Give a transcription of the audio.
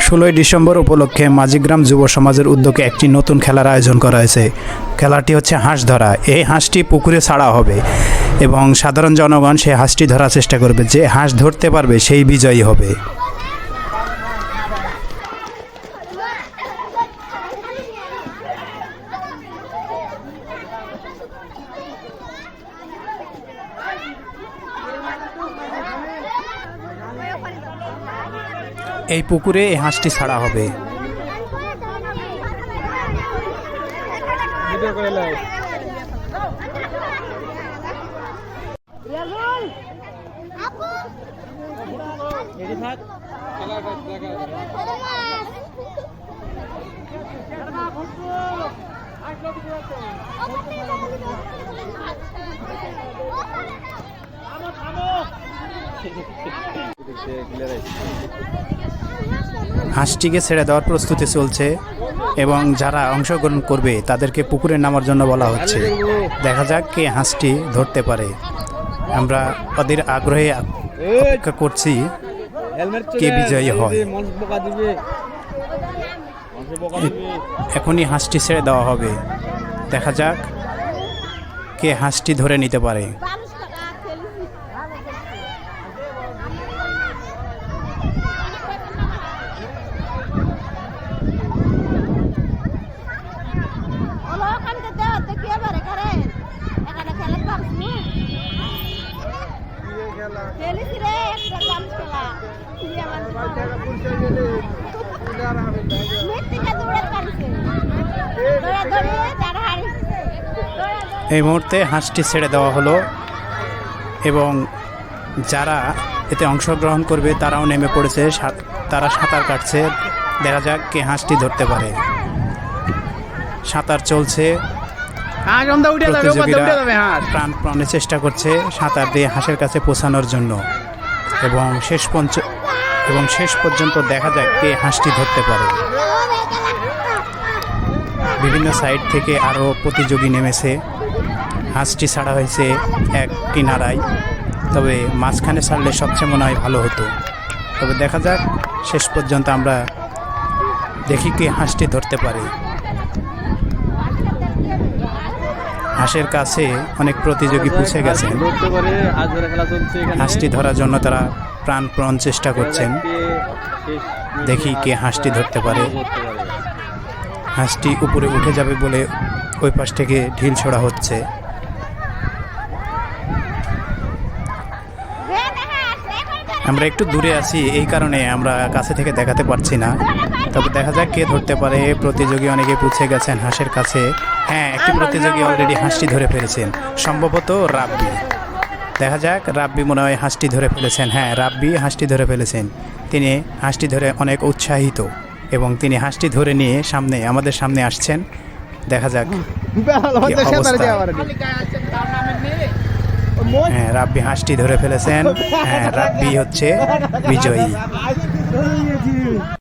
ষোলোই ডিসেম্বর উপলক্ষে মাঝিগ্রাম যুব সমাজের উদ্যোগে একটি নতুন খেলার আয়োজন করা হয়েছে। খেলাটি হচ্ছে হাঁস ধরা। এই হাঁসটি পুকুরে ছাড়া হবে এবং সাধারণ জনগণ সেই হাঁসটি ধরার চেষ্টা করবে। যে হাঁস ধরতে পারবে সেই বিজয়ী হবে। এই পুকুরে এই হাঁসটি ছাড়া হবে। হাঁসটিকে ছেড়ে দেওয়ার প্রস্তুতি চলছে এবং যারা অংশগ্রহণ করবে তাদেরকে পুকুরে নামার জন্য বলা হচ্ছে। দেখা যাক কে হাঁসটি ধরতে পারে। আমরা ওদের আগ্রহে অপেক্ষা করছি কে বিজয়ী হয়? এখনই হাঁসটি ছেড়ে দেওয়া হবে। দেখা যাক কে হাঁসটি ধরে নিতে পারে। এই মুহূর্তে হাঁসটি ছেড়ে দেওয়া হলো এবং যারা এতে অংশগ্রহণ করবে তারাও নেমে পড়েছে তারা সাঁতার কাটছে। দেখা যাক কে হাঁসটি ধরতে পারে। সাঁতার চলছে। প্রতিযোগীরা প্রাণ প্রাণে চেষ্টা করছে সাঁতার দিয়ে হাঁসের কাছে পৌঁছানোর জন্য। এবং শেষ পঞ্চ এবং শেষ পর্যন্ত দেখা যাক কে হাঁসটি ধরতে পারে। বিভিন্ন সাইড থেকে আরও প্রতিযোগী নেমেছে। হাঁসটি ছাড়া হয়েছে এক কিনারায়। তবে মাঝখানে ছাড়লে সবচেয়ে মনে হয় ভালো হতো। তবে দেখা যাক শেষ পর্যন্ত আমরা দেখি কে হাঁসটি ধরতে পারে। হাঁসের কাছে অনেক প্রতিযোগী পুষে গেছেন। হাঁসটি ধরার জন্য তারা প্রাণপ্রাণ চেষ্টা করছেন। দেখি কে হাঁসটি ধরতে পারে। হাঁসটি উপরে উঠে যাবে বলে ওই পাশ থেকে ঢিল ছোড়া হচ্ছে। আমরা একটু দূরে আছি এই কারণে আমরা কাছে থেকে দেখাতে পারছি না। তবে দেখা যাক কে ধরতে পারে। প্রতিযোগী অনেকে পুছে গেছেন হাঁসের কাছে। হ্যাঁ একটি প্রতিযোগী অলরেডি হাঁসটি ধরে ফেলেছেন। সম্ভবত রাব্বি। দেখা যাক রাব্বি মনে হয় হাঁসটি ধরে ফেলেছেন। হ্যাঁ রাব্বি হাঁসটি ধরে ফেলেছেন। তিনি হাঁসটি ধরে অনেক উৎসাহিত এবং তিনি হাঁসটি ধরে নিয়ে সামনে আমাদের সামনে আসছেন। দেখা যাক অবস্থা। হ্যাঁ রাব্বি হাঁসটি ধরে ফেলেছেন হ্যাঁ রাব্বি হচ্ছে বিজয়ী